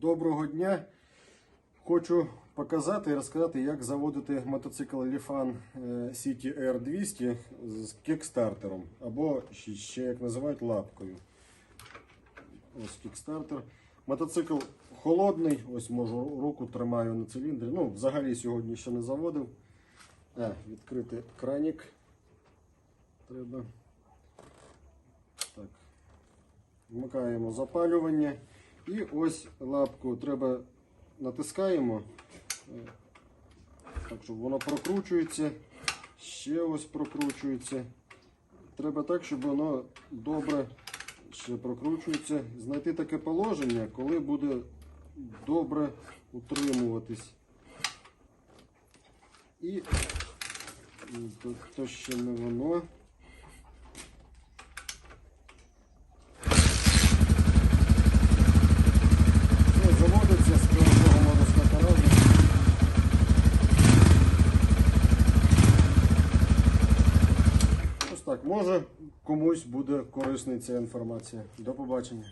Доброго дня! Хочу показати і розказати, як заводити мотоцикл Lifan е, City R200 з кікстартером, або ще- як називають лапкою. Ось кікстартер. Мотоцикл холодний, ось можу руку тримаю на циліндрі. Ну, взагалі сьогодні ще не заводив. А, відкрити кранік. Треба. Так. Вмикаємо запалювання. І ось лапку треба натискаємо, так, щоб воно прокручується. Ще ось прокручується. Треба так, щоб воно добре ще прокручується. Знайти таке положення, коли буде добре утримуватись. І м, то, то ще не воно. Так, може комусь буде корисна ця інформація. До побачення.